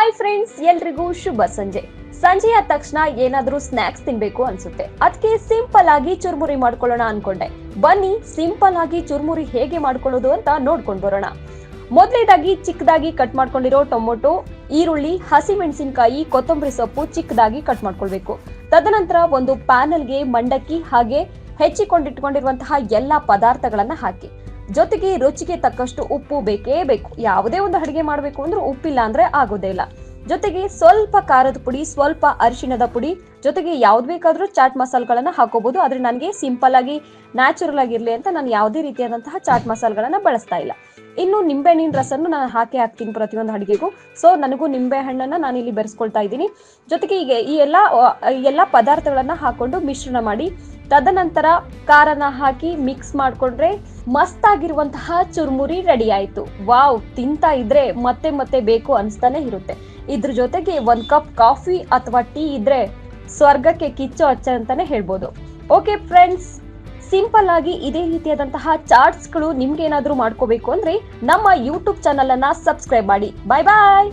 Hi friends, ಎಲ್ರಿಗೂ ಶುಭ ಸಂಜೆ. ಸಂಜೆಯ ತಕ್ಷಣ ಏನಾದ್ರೂ ಸ್ನಾಕ್ಸ್ ತಿನ್ಬೇಕು ಅನ್ಸುತ್ತೆ. ಅದಕ್ಕೆ ಸಿಂಪಲ್ ಆಗಿ ಚುರ್ಮುರಿ ಮಾಡ್ಕೊಳ್ಳೋಣ ಅನ್ಕೊಂಡೆ. ಬನ್ನಿ, ಸಿಂಪಲ್ ಆಗಿ ಚುರ್ಮುರಿ ಹೇಗೆ ಮಾಡ್ಕೊಳ್ಳೋದು ಅಂತ ನೋಡ್ಕೊಂಡು ಬರೋಣ. ಮೊದಲೇದಾಗಿ ಚಿಕ್ಕದಾಗಿ ಕಟ್ ಮಾಡ್ಕೊಂಡಿರೋ ಟೊಮೊಟೊ, ಈರುಳ್ಳಿ, ಹಸಿಮೆಣಸಿನಕಾಯಿ, ಕೊತ್ತಂಬರಿ ಸೊಪ್ಪು ಚಿಕ್ಕದಾಗಿ ಕಟ್ ಮಾಡ್ಕೊಳ್ಬೇಕು. ತದನಂತರ ಒಂದು ಪ್ಯಾನಲ್ಗೆ ಮಂಡಕ್ಕಿ ಹಾಗೆ ಹೆಚ್ಚಿಕೊಂಡಿಟ್ಕೊಂಡಿರುವಂತಹ ಎಲ್ಲಾ ಪದಾರ್ಥಗಳನ್ನ ಹಾಕಿ. ಜೊತೆಗೆ ರುಚಿಗೆ ತಕ್ಕಷ್ಟು ಉಪ್ಪು ಬೇಕೇ ಬೇಕು. ಯಾವುದೇ ಒಂದು ಅಡಿಗೆ ಮಾಡಬೇಕು ಅಂದ್ರೆ ಉಪ್ಪಿಲ್ಲ ಅಂದ್ರೆ ಆಗೋದೇ ಇಲ್ಲ. ಜೊತೆಗೆ ಸ್ವಲ್ಪ ಖಾರದ ಪುಡಿ, ಸ್ವಲ್ಪ ಅರಿಶಿಣದ ಪುಡಿ ಜೊತೆಗೆ ಯಾವ್ದು ಬೇಕಾದ್ರೂ ಚಾಟ್ ಮಸಾಲೆಗಳನ್ನ ಹಾಕೋಬಹುದು ಆದ್ರೆ ನನಗೆ ಸಿಂಪಲ್ ಆಗಿ ನ್ಯಾಚುರಲ್ ಆಗಿರ್ಲಿ ಅಂತ ನಾನು ಯಾವುದೇ ರೀತಿಯಾದಂತಹ ಚಾಟ್ ಮಸಾಲೆಗಳನ್ನ ಬಳಸ್ತಾ ಇಲ್ಲ. ಇನ್ನು ನಿಂಬೆಹಣ್ಣಿನ ರಸನ್ನು ನಾನು ಹಾಕಿ ಹಾಕ್ತೀನಿ ಪ್ರತಿಯೊಂದು ಅಡುಗೆಗೂ. ಸೊ ನನಗೂ ನಿಂಬೆ ಹಣ್ಣನ್ನ ನಾನು ಇಲ್ಲಿ ಬೆರೆಸ್ಕೊಳ್ತಾ ಇದ್ದೀನಿ. ಜೊತೆಗೆ ಈಗ ಈ ಎಲ್ಲ ಎಲ್ಲಾ ಎಲ್ಲ ಪದಾರ್ಥಗಳನ್ನ ಹಾಕೊಂಡು ಮಿಶ್ರಣ ಮಾಡಿ, ತದನಂತರ ಖಾರನ ಹಾಕಿ ಮಿಕ್ಸ್ ಮಾಡ್ಕೊಂಡ್ರೆ ಮಸ್ತ್ ಆಗಿರುವಂತಹ ಚುರ್ಮುರಿ ರೆಡಿ ಆಯ್ತು. ವಾವ್, ತಿಂತಾ ಇದ್ರೆ ಮತ್ತೆ ಮತ್ತೆ ಬೇಕು ಅನ್ಸ್ತಾನೆ ಇರುತ್ತೆ. ಇದ್ರ ಜೊತೆಗೆ ಒಂದ್ ಕಪ್ ಕಾಫಿ ಅಥವಾ ಟೀ ಇದ್ರೆ ಸ್ವರ್ಗಕ್ಕೆ ಕಿಚ್ಚು ಅಚ್ಚ ಅಂತಾನೆ ಹೇಳ್ಬೋದು. ಓಕೆ ಫ್ರೆಂಡ್ಸ್ ಸಿಂಪಲ್ ಆಗಿ ಇದೇ ರೀತಿಯಾದಂತಹ ಚಾರ್ಟ್ಸ್ಗಳು ನಿಮ್ಗೆ ಏನಾದ್ರೂ ಮಾಡ್ಕೋಬೇಕು ಅಂದ್ರೆ ನಮ್ಮ ಯೂಟ್ಯೂಬ್ ಚಾನಲ್ ಅನ್ನ ಸಬ್ಸ್ಕ್ರೈಬ್ ಮಾಡಿ. ಬಾಯ್ ಬಾಯ್